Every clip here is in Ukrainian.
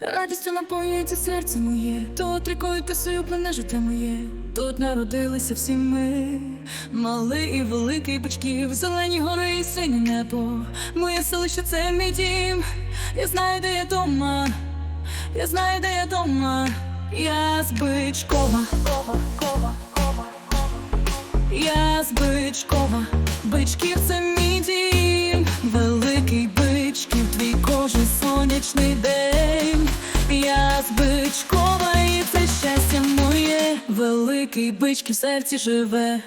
Радістю наповнюється серце моє, тут рікою писою плине життя моє. Тут народилися всі ми, малий і великий бичків, зелені гори і синє небо. Моє селище це мій дім. Я знаю, де я дома, я знаю, де я дома. Я з Бичкова, кова, кова, кова, я з Бичкова, бичків це мій дім, великий бичків, твій кожен сонячний день. Я з і це щастя моє, великий бичків в серці живе.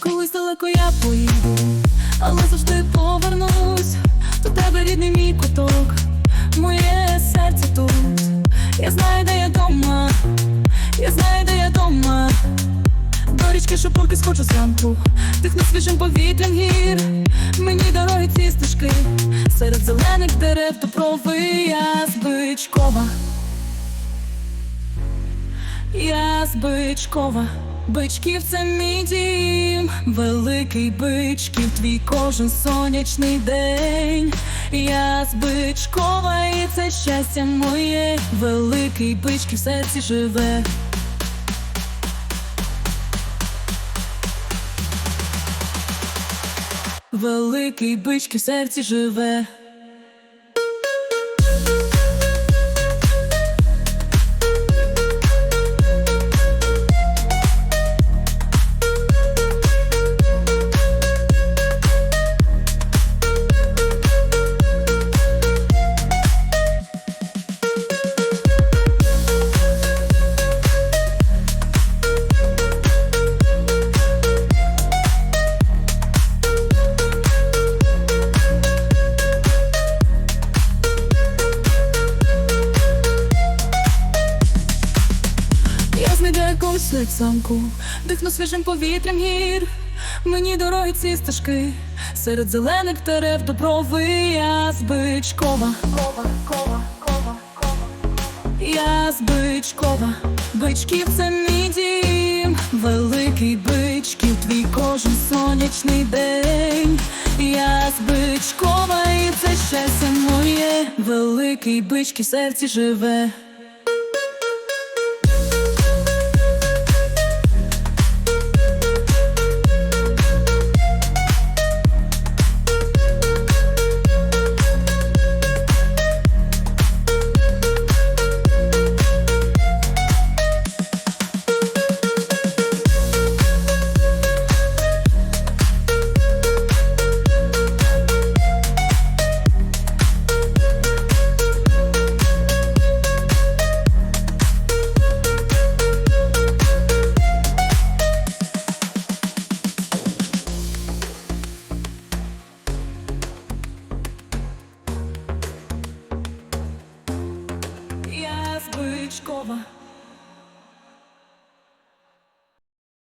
Колись далеко я поїду, але завжди повернусь до тебе рідний мій куток, моє серце тут. Я знаю, де я дома, я знаю, де я дома. До річки шопурки схочу зранку, дихну свіжим повітрям гір. Мені дороги ці стежки, серед зелених дерев доброви я з Бичкова. Я з Бичкова, бичків це мій дім, великий бичків, твій кожен сонячний день. Я з Бичкова, і це щастя моє, великий бичків в серці живе. Великий бичків в серці живе. Якусь самку, дихну свіжим повітрям гір. Мені дороги ці стежки, серед зелених дерев доброви я з Бичкова. Кова, кова, кова, кова. Я з Бичкова, бичків це мій дім, великий бичків, твій кожен сонячний день. Я з Бичкова, і це щастя моє, великий бичків серці живе. Я з Бичкова,